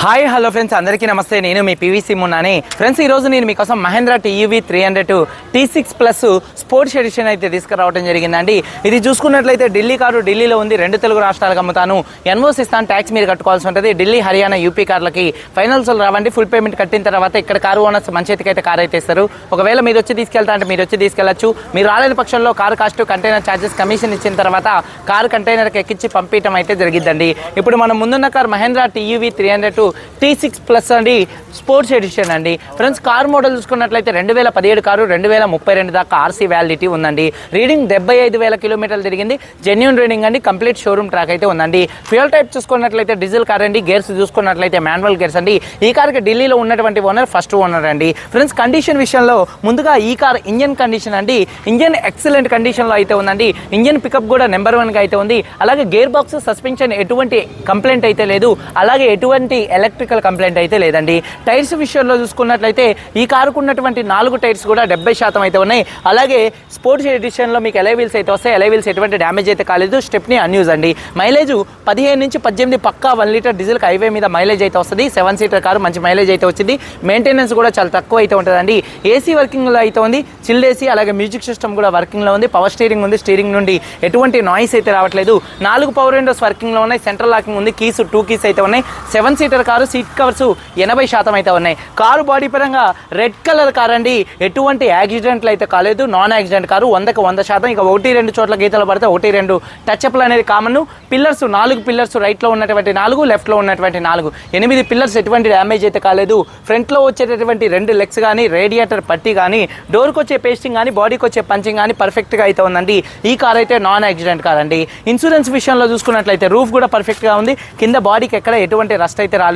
Hi hello friends. అందరికీ నమస్తే. నేను మీ పీవీసీ మున్నాని. ఫ్రెండ్స్ ఈరోజు నేను మీకోసం Mahindra TUV three hundred T six plus sports edition అయితే తీసుకురావడం జరిగిందండి. ఇది చూసుకున్నట్లయితే ఢిల్లీ కారు ఢిల్లీలో ఉంది. రెండు తెలుగు రాష్ట్రాలకు అమ్ముతాను. ఎన్ఓస్ ఇస్తాను ట్యాక్స్ మీరు కట్టుకోవాల్సి ఉంటుంది. ఢిల్లీ హర్యానా యూపీ కార్లకి ఫైనల్స్ రావండి. ఫుల్ పేమెంట్ కట్టిన తర్వాత ఇక్కడ కారు ఓనర్స్ మంచి చేతికి అయితే కార్ అయితే ఇస్తారు ఒకవేళ మీరు వచ్చి తీసుకెళ్తా అంటే మీరు వచ్చి తీసుకెళ్ళొచ్చు మీరు రాలేని పక్షంలో car cost container charges commission ఇచ్చిన తర్వాత కారు కంటైనర్కి ఎక్కించి పంపించడం అయితే జరిగిద్దండి. ఇప్పుడు మనం ముందున్న car Mahindra TUV three hundred T six plus అండి స్పోర్ట్స్ ఎడిషన్ అండి. ఫ్రెండ్స్ కార్ మోడల్ చూసుకున్నట్లయితే రెండు వేల పదిహేడు కారు రెండు వేల ముప్పై రెండు దాకా ఆర్సీ వ్యాలిడిటీ ఉందండి. రీడింగ్ డెబ్బై ఐదు వేల కిలోమీటర్లు తిరిగింది. జెన్యున్ రీడింగ్ అండి కంప్లీట్ షోరూమ్ ట్రాక్ అయితే ఉందండి. ఫ్యూల్ టైప్ చూసుకున్నట్లయితే డీజిల్ కార్ అండి గేర్స్ చూసుకున్నట్లయితే మాన్యువల్ గేర్స్ అండి. ఈ కార్కి ఢిల్లీలో ఉన్నటువంటి ఓనర్ ఫస్ట్ ఓనర్ అండి. ఫ్రెండ్స్ కండిషన్ విషయంలో ముందుగా ఈ కార్ ఇంజన్ కండిషన్ అండి. ఇంజన్ ఎక్సలెంట్ కండిషన్లో అయితే ఉందండి. ఇంజన్ పికప్ కూడా నెంబర్ వన్గా అయితే ఉంది. అలాగే గేర్ బాక్స్ సస్పెన్షన్ ఎటువంటి కంప్లైంట్ అయితే లేదు. అలాగే ఎటువంటి ఎలక్ట్రికల్ కంప్లైంట్ అయితే లేదండి. టైర్స్ విషయంలో చూసుకున్నట్లయితే ఈ కారుకు ఉన్నటువంటి నాలుగు టైర్స్ కూడా డెబ్బై శాతం అయితే ఉన్నాయి. అలాగే స్పోర్ట్స్ ఎడిషన్లో మీకు ఎలై వీల్స్ అయితే వస్తాయి. ఎలై వీల్స్ ఎటువంటి డ్యామేజ్ అయితే కాలేదు. స్టెప్ని అన్యూజ్ అండి. మైలేజ్ పదిహేను నుంచి పద్దెనిమిది పక్కా వన్ లీటర్ డీజిల్ హైవే మీద మైలేజ్ అయితే వస్తుంది. సెవెన్ సీటర్ కారు మంచి మైలేజ్ అయితే వచ్చింది. మెయింటెనెన్స్ కూడా చాలా తక్కువ అయితే ఉంటుందండి. ఏసీ వర్కింగ్లో అయితే ఉంది. చిల్డ్ ఏసీ అలాగే మ్యూజిక్ సిస్టమ్ కూడా వర్కింగ్లో ఉంది. పవర్ స్టీరింగ్ ఉంది. స్టీరింగ్ నుండి ఎటువంటి నాయిస్ అయితే రావట్లేదు. నాలుగు పవర్ విండోస్ వర్కింగ్లో ఉన్నాయి. సెంట్రల్ లాకింగ్ ఉంది. కీస్ టూ కీస్ అయితే ఉన్నాయి. Seven seater car seat covers ఎనభై శాతం అయితే ఉన్నాయి. కారు బాడీ పరంగా రెడ్ కలర్ కార్ అండి. ఎటువంటి యాక్సిడెంట్లు అయితే కాలేదు. నాన్ యాక్సిడెంట్ కారు వందకు వంద శాతం. ఇక ఒకటి రెండు చోట్ల గీతలు పడితే ఒకటి రెండు టచ్అప్లు అనేది కామన్ పిల్లర్స్ నాలుగు పిల్లర్స్ రైట్లో ఉన్నటువంటి నాలుగు లెఫ్ట్లో ఉన్నటువంటి నాలుగు. ఎనిమిది పిల్లర్స్ ఎటువంటి డ్యామేజ్ అయితే కాలేదు. ఫ్రంట్లో వచ్చేటటువంటి రెండు లెగ్స్ కానీ రేడియేటర్ పట్టి కానీ డోర్కి వచ్చే పేస్టింగ్ కానీ బాడీకి వచ్చే పంచింగ్ కానీ పర్ఫెక్ట్గా అయితే ఉందండి. ఈ కార్ అయితే నాన్ యాక్సిడెంట్ కార్ అండి. ఇన్సూరెన్స్ విషయంలో చూసుకున్నట్లయితే రూఫ్ కూడా పర్ఫెక్ట్గా ఉంది. కింద బాడీకి ఎక్కడ ఎటువంటి రస్ట్ అయితే రాలేదు.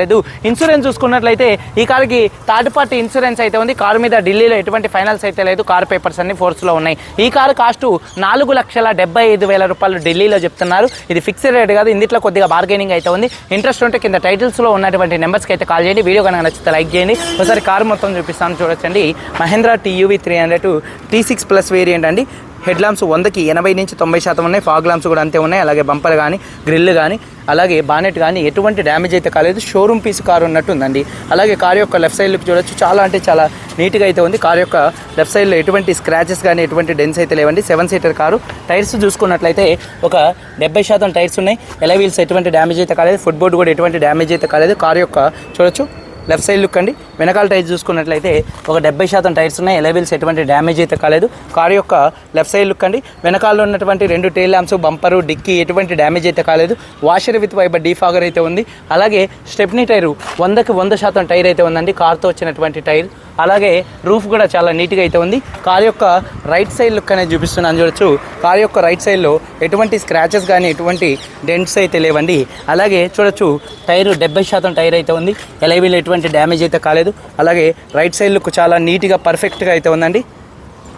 ఇన్సూరెన్స్ చూసుకున్నట్లయితే ఈ కార్కి థర్డ్ పార్టీ ఇన్సూరెన్స్ అయితే ఉంది. కారు మీద ఢిల్లీలో ఎటువంటి ఫైనల్స్ అయితే లేదు. కారు పేపర్స్ అన్ని ఫోర్స్లో ఉన్నాయి. ఈ కారు కాస్ట్ నాలుగు లక్షల డెబ్బై ఐదు వేల రూపాయలు ఢిల్లీలో చెప్తున్నారు. ఇది ఫిక్స్డ్ రేట్ కాదు. ఇందులో కొద్దిగా బార్గెనింగ్ అయితే ఉంది. ఇంట్రెస్ట్ ఉంటే కింద టైటిల్స్లో ఉన్నటువంటి నెంబర్స్కి అయితే కాల్ చేయండి. వీడియో కనుక నచ్చితే లైక్ చేయండి. ఒకసారి కారు మొత్తం చూపిస్తాను. చూడొచ్చండి. Mahindra TUV three hundred T six plus variant అండి. హెడ్ ల్యాంప్స్ వందకి ఎనభై నుంచి తొంభై శాతం ఉన్నాయి. ఫాగ్ ల్యాంప్స్ కూడా అంతే ఉన్నాయి. అలాగే బంపర్ కానీ గ్రిల్ కానీ అలాగే బానెట్ కానీ ఎటువంటి డ్యామేజ్ అయితే కాలేదు. షోరూమ్ పీస్ కారు ఉన్నట్టు ఉందండి అలాగే కారు యొక్క లెఫ్ట్ సైడ్ లుక్ చూడొచ్చు. చాలా అంటే చాలా నీట్గా అయితే ఉంది. కారు యొక్క లెఫ్ట్ సైడ్లో ఎటువంటి స్క్రాచెస్ కానీ ఎటువంటి డెన్స్ అయితే లేవండి. Seven seater car. టైర్స్ చూసుకున్నట్లయితే ఒక డెబ్బై శాతం టైర్స్ ఉన్నాయి. ఎలా వీల్స్ ఎటువంటి డ్యామేజ్ అయితే కాలేదు. ఫుట్ బోర్డు కూడా ఎటువంటి డ్యామేజ్ అయితే కాలేదు. కారు యొక్క చూడొచ్చు. లెఫ్ట్ సైడ్ లుక్ అండి. వెనకాల టైర్స్ చూసుకున్నట్లయితే ఒక డెబ్బై శాతం టైర్స్ ఉన్నాయి. ఎలవెల్స్ ఎటువంటి డ్యామేజ్ అయితే కాలేదు. కారు యొక్క లెఫ్ట్ సైడ్ లుక్ అండి. వెనకాల ఉన్నటువంటి రెండు టైల్ ల్యాంప్స్ బంపరు డిక్కీ ఎటువంటి డ్యామేజ్ అయితే కాలేదు. వాషర్ విత్ వైబర్ డీఫాగర్ అయితే ఉంది. అలాగే స్టెప్నీ టైరు వందకి వంద శాతం టైర్ అయితే ఉందండి. కార్తో వచ్చినటువంటి టైర్ అలాగే రూఫ్ కూడా చాలా నీట్గా అయితే ఉంది. కార్ యొక్క రైట్ సైడ్ లుక్ అనేది చూపిస్తున్నాను చూడొచ్చు. కార్ యొక్క రైట్ సైడ్లో ఎటువంటి స్క్రాచెస్ కానీ ఎటువంటి డెంట్స్ అయితే లేవండి. అలాగే చూడొచ్చు టైర్ డెబ్బై శాతం టైర్ అయితే ఉంది. ఎలైవీలో ఎటువంటి డ్యామేజ్ అయితే కాలేదు. అలాగే రైట్ సైడ్ లుక్ చాలా నీట్గా పర్ఫెక్ట్గా అయితే ఉందండి.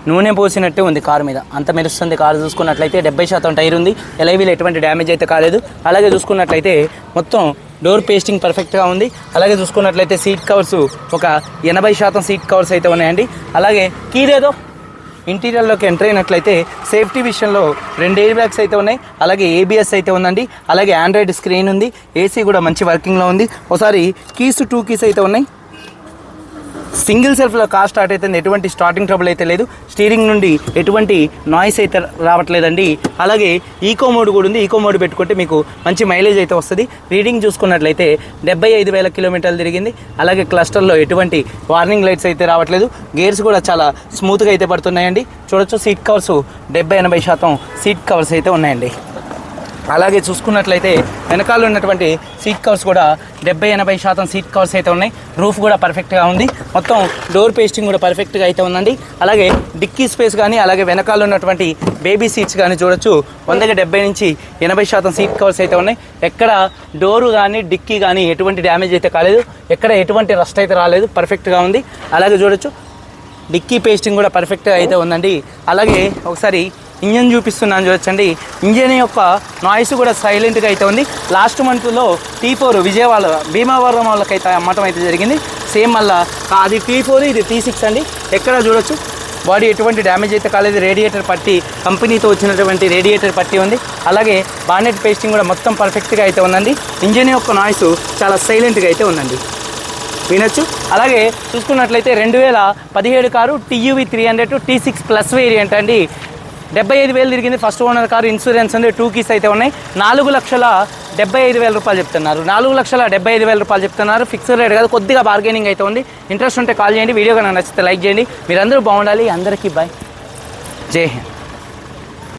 నూనె పోసినట్టే ఉంది కారు మీద. అంత మెరుస్తుంది కారు చూసుకున్నట్లయితే డెబ్బై శాతం టైర్ ఉంది. ఎలైవీలో ఎటువంటి డ్యామేజ్ అయితే కాలేదు. అలాగే చూసుకున్నట్లయితే మొత్తం డోర్ పేస్టింగ్ పర్ఫెక్ట్గా ఉంది. అలాగే చూసుకున్నట్లయితే సీట్ కవర్స్ ఒక ఎనభై శాతం సీట్ కవర్స్ అయితే ఉన్నాయండి. అలాగే కీరేదో ఇంటీరియర్లోకి ఎంటర్ అయినట్లయితే సేఫ్టీ విషయంలో రెండు ఎయిర్ బ్యాగ్స్ అయితే ఉన్నాయి. అలాగే ఏబిఎస్ అయితే ఉందండి. అలాగే ఆండ్రాయిడ్ స్క్రీన్ ఉంది. ఏసీ కూడా మంచి వర్కింగ్లో ఉంది. ఒకసారి కీస్ టూ కీస్ అయితే ఉన్నాయి. సింగిల్ సెల్ఫ్లో కార్ స్టార్ట్ అయితే ఎటువంటి స్టార్టింగ్ ట్రబుల్ అయితే లేదు. స్టీరింగ్ నుండి ఎటువంటి నాయిస్ అయితే రావట్లేదండి. అలాగే ఈకో మోడ్ కూడా ఉంది. ఈకో మోడ్ పెట్టుకుంటే మీకు మంచి మైలేజ్ అయితే వస్తుంది. రీడింగ్ చూసుకున్నట్లయితే డెబ్బై ఐదు వేల కిలోమీటర్లు తిరిగింది. అలాగే క్లస్టర్లో ఎటువంటి వార్నింగ్ లైట్స్ అయితే రావట్లేదు. గేర్స్ కూడా చాలా స్మూత్గా అయితే పడుతున్నాయండి. చూడొచ్చు సీట్ కవర్స్ డెబ్బై ఎనభై శాతం సీట్ కవర్స్ అయితే ఉన్నాయండి. అలాగే చూసుకున్నట్లయితే వెనకాల ఉన్నటువంటి సీట్ కవర్స్ కూడా డెబ్బై ఎనభై శాతం సీట్ కవర్స్ అయితే ఉన్నాయి. రూఫ్ కూడా పర్ఫెక్ట్గా ఉంది. మొత్తం డోర్ పేస్టింగ్ కూడా పర్ఫెక్ట్గా అయితే ఉందండి. అలాగే డిక్కీ స్పేస్ కానీ అలాగే వెనకాల ఉన్నటువంటి బేబీ సీట్స్ కానీ చూడొచ్చు. వందకి డెబ్బై నుంచి ఎనభై శాతం సీట్ కవర్స్ అయితే ఉన్నాయి. ఎక్కడ డోరు కానీ డిక్కీ కానీ ఎటువంటి డ్యామేజ్ అయితే కాలేదు. ఎక్కడ ఎటువంటి రస్ట్ అయితే రాలేదు. పర్ఫెక్ట్గా ఉంది. అలాగే చూడొచ్చు. డిక్కీ పేస్టింగ్ కూడా పర్ఫెక్ట్గా అయితే ఉందండి. అలాగే ఒకసారి ఇంజన్ చూపిస్తున్నాను చూడొచ్చండి. ఇంజన్ యొక్క నాయిస్ కూడా సైలెంట్గా అయితే ఉంది. లాస్ట్ మంత్లో టీ ఫోర్ విజయవాడ భీమవరం వాళ్ళకైతే అమ్మటం అయితే జరిగింది. సేమ్ మళ్ళా అది టీ ఫోర్ ఇది టీ సిక్స్ అండి. ఎక్కడ చూడొచ్చు. బాడీ ఎటువంటి డ్యామేజ్ అయితే కాలేదు. రేడియేటర్ పట్టి కంపెనీతో వచ్చినటువంటి రేడియేటర్ పట్టి ఉంది. అలాగే బానెట్ పేస్టింగ్ కూడా మొత్తం పర్ఫెక్ట్గా అయితే ఉందండి. ఇంజన్ యొక్క నాయిస్ చాలా సైలెంట్గా అయితే ఉందండి. వినొచ్చు. అలాగే చూసుకున్నట్లయితే రెండు వేల పదిహేడు car TUV three hundred T six plus variant అండి. డెబ్బై ఐదు వేలు తిరిగింది ఫస్ట్ ఓనర్ కారు ఇన్సూరెన్స్ ఉంది టూ కీస్ అయితే ఉన్నాయి. నాలుగు లక్షల డెబ్బై ఐదు వేల రూపాయలు చెప్తున్నారు. నాలుగు లక్షల డెబ్బై ఐదు వేల రూపాయలు చెప్తున్నారు. ఫిక్స్డ్ రేట్ కాదు కొద్దిగా బార్గెనింగ్ అయితే ఉంది. ఇంట్రెస్ట్ ఉంటే కాల్ చేయండి వీడియో కనుక నచ్చితే లైక్ చేయండి. మీరందరూ బాగుండాలి. అందరికీ బాయ్ జై హింద్.